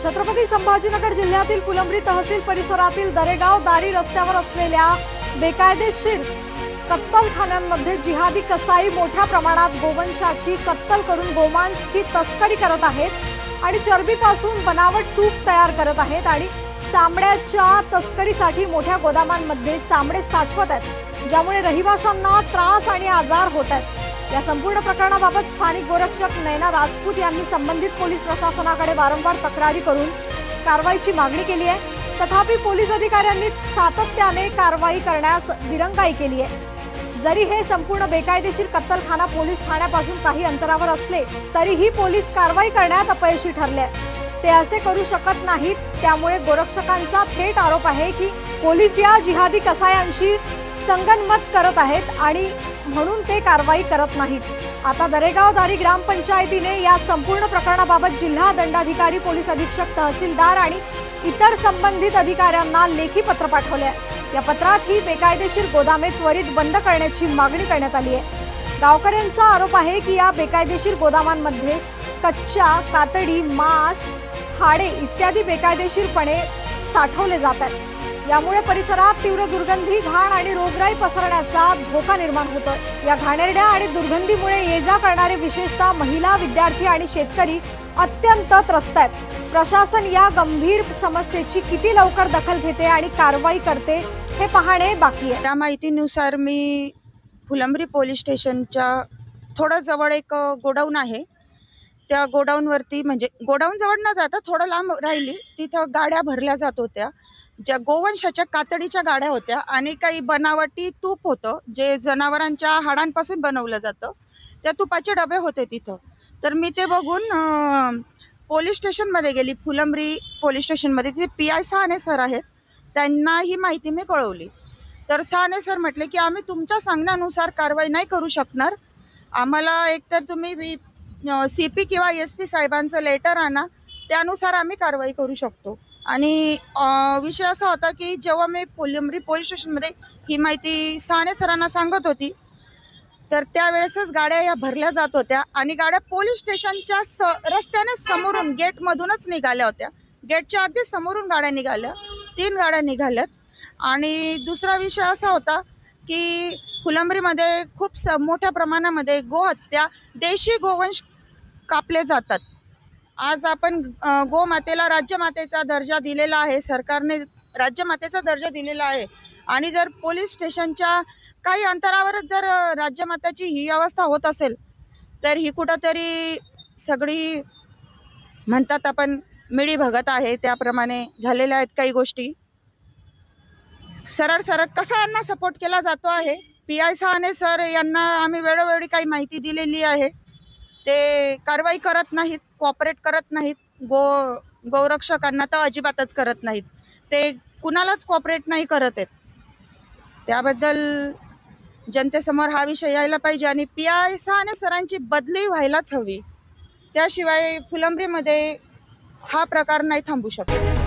छत्रपती संभाजीनगर जिल्ह्यातील फुलंब्री तहसील परिसरातील दरेगाव दारी रस्त्यावर असलेल्या बेकायदेशीर कत्तलखान्यांमध्ये जिहादी कसाई मोठ्या प्रमाणात गोवंशाची कत्तल करून गोमांसची तस्करी करत आहेत आणि चरबीपासून बनावट तूप तयार करत आहेत आणि चामड्याच्या तस्करीसाठी मोठ्या गोदामांमध्ये चामडे साठवत आहेत ज्यामुळे रहिवाशांना त्रास आणि आजार होत आहेत. या संपूर्ण प्रकरणाबाबत स्थानिक गोरक्षक नैना राजपूत यांनी संबंधित पोलीस प्रशासनाकडे वारंवार तक्रारी करून कारवाईची मागणी केली आहे तथापि पोलीस अधिकाऱ्यांनी सातत्याने कारवाई करण्यास दिरंगाई केली आहे जरी हे संपूर्ण बेकायदेशीर कत्तलखाना पोलीस ठाण्यापासून काही अंतरावर असले तरीही पोलीस कारवाई करण्यात अपयशी ठरले आहे. ते असे करू शकत नाहीत त्यामुळे गोरक्षकांचा थेट आरोप आहे की पोलीस या जिहादी कसायांशी संगनमत करत आहेत आणि म्हणून ते कारवाई करत नाहीत. आता दरेगाव दारी ग्रामपंचायतीने या संपूर्ण प्रकरणाबाबत जिल्हा दंडाधिकारी पोलीस अधीक्षक तहसीलदार आणि इतर संबंधित अधिकाऱ्यांना लेखी पत्र पाठवले आहे या पत्रात ही बेकायदेशीर गोदामे त्वरित बंद करण्याची मागणी करण्यात आली आहे. गावकऱ्यांचा आरोप आहे की या बेकायदेशीर गोदामांमध्ये कच्च्या कातडी मांस हाडे इत्यादी बेकायदेशीरपणे साठवले जात आहेत. यामुळे परिसरात तीव्र दुर्गंधी घाण आणि रोगराई पसरण्याचा धोका निर्माण होतो या घाणेरड्या आणि दुर्गंधीमुळे ये जा करणारे विशेषतः महिला विद्यार्थी आणि शेतकरी अत्यंत त्रस्त आहेत. प्रशासन या गंभीर समस्येची किती लवकर दखल घेते आणि कारवाई करते हे पाहणे बाकी आहे. त्या माहितीनुसार मी फुलंब्री पोलीस स्टेशनच्या थोडं जवळ एक गोडाऊन आहे. त्या गोडाऊनवरती म्हणजे गोडाऊन जवळ न जाता थोडं लांब राहिली. तिथं गाड्या भरल्या जात होत्या. ज्या गोवंशाच्या कातडीच्या गाड्या होत्या आणि काही बनावटी तूप होतं जे जनावरांच्या हाडांपासून बनवलं जातं त्या तुपाचे डबे होते तिथं. तर मी ते बघून पोलीस स्टेशनमध्ये गेली. फुलंब्री पोलीस स्टेशनमध्ये. तिथे पी आय सहाने सर आहेत. त्यांना ही माहिती मी कळवली. तर सहाने सर म्हटले की आम्ही तुमच्या सांगण्यानुसार कारवाई नाही करू शकणार. आम्हाला एकतर तुम्ही सी पी किंवा एस पी साहेबांचं लेटर आणा. त्यानुसार आम्ही कारवाई करू शकतो. आणि विषय असा होता की जेव्हा मी पोलिमरी पोलीस स्टेशनमध्ये ही माहिती सहाने सरांना सांगत होती तर त्यावेळेसच गाड्या या भरल्या जात होत्या आणि गाड्या पोलीस स्टेशनच्या स रस्त्याने समोरून गेटमधूनच निघाल्या होत्या. गेटच्या अगदी समोरून गाड्या निघाल्या तीन गाड्या निघाल्यात. आणि दुसरा विषय असा होता की फुलंबरीमध्ये खूप स मोठ्या प्रमाणामध्ये गोहत्या देशी गोवंश कापले जातात. आज आपण गोमातेला राज्यमातेचा दर्जा दिलेला आहे. सरकारने राज्यमातेचा दर्जा दिलेला आहे. आणि जर पोलीस स्टेशनच्या काही अंतरावरच जर राज्यमात्याची राज्यमाताची ही अवस्था होत असेल तर ही कुठंतरी सगळी म्हणतात आपण मिळी भगत आहे. त्याप्रमाणे झालेल्या आहेत काही गोष्टी. सरळ सरळ कसा यांना सपोर्ट केला जातो आहे? पी आय सहाने सर यांना आम्ही वेळोवेळी काही माहिती दिलेली आहे. ते कारवाई करत नाहीत. कॉपरेट करत नाहीत. गो गोरक्षकांना तर अजिबातच करत नाहीत. ते कुणालाच कॉपरेट नाही करत आहेत. त्याबद्दल जनतेसमोर हा विषय यायला पाहिजे आणि पी आय सहाने सरांची बदली व्हायलाच हवी. त्याशिवाय फुलंब्रीमध्ये हा प्रकार नाही थांबू शकत.